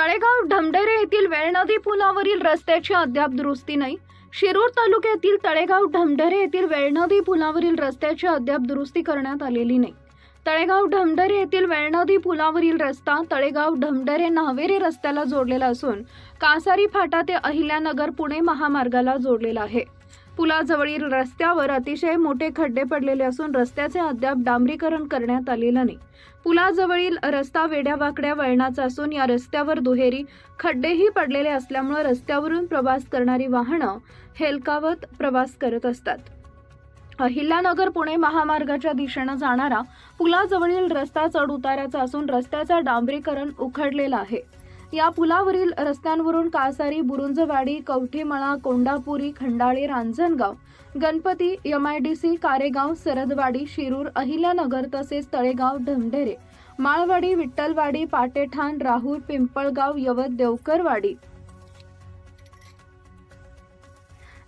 तळेगाव ढमढेरे येथील वेळनदी पुलावरील रस्त्याची अद्याप दुरुस्ती नाही. शिरूर तालुक्यातील तळेगाव ढमढेरे येथील वेळनदी पुलावरील रस्त्याची अद्याप दुरुस्ती करण्यात आलेली नाही. तळेगाव ढमढेरे येथील वेळनदी पुलावरील रस्ता तळेगाव ढमढेरे नावेरे रस्त्याला जोडलेला असून कासारी फाटा ते अहिल्यानगर पुणे महामार्गाला जोडलेला आहे. पुलाजवळील रस्त्यावर अतिशय मोठे खड्डे पडलेले असून रस्त्याचे अद्याप डांबरीकरण करण्यात आलेलं नाही. पुलाजवळील रस्ता वेड्यावाकड्या वळणाचा असून या रस्त्यावर दुहेरी खड्डेही पडलेले असल्यामुळे रस्त्यावरून प्रवास करणारी वाहनं हेलकावत प्रवास करत असतात. अहिल्यानगर पुणे महामार्गाच्या दिशेनं जाणारा पुलाजवळील रस्ता चढ उताराचा असून रस्त्याचा डांबरीकरण उखडलेला आहे. या पुलावरील रस्त्यांवरून कासारी बुरुंजवाडी कवठेमळा कोंडापुरी खंडाळे रांजणगाव गणपती एमआयडीसी कारेगाव सरदवाडी शिरूर अहिल्यानगर तसेच तळेगाव ढमढेरे माळवाडी विठ्ठलवाडी पाटेठाण राहूर पिंपळगाव यवत देवकरवाडी.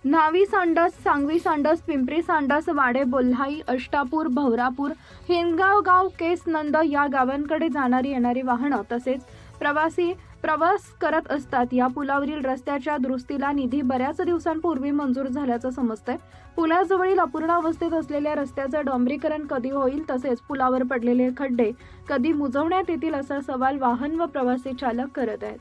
न्हावी सांडस सांगवी सांडस पिंपरी सांडस वाडे बोल्हाई अष्टापूर भवरापूर हिंदगाव गाव केस नंद या गावांकडे जाणारी येणारी वाहनं तसेच प्रवासी प्रवास करत असतात. या पुलावरील रस्त्याच्या दुरुस्तीला निधी बऱ्याच दिवसांपूर्वी मंजूर झाल्याचं समजतंय. पुलाजवळील अपूर्ण अवस्थेत असलेल्या रस्त्याचं डांबरीकरण कधी होईल तसेच पुलावर पडलेले खड्डे कधी मुजवण्यात येतील असा सवाल वाहन व प्रवासी चालक करत आहेत.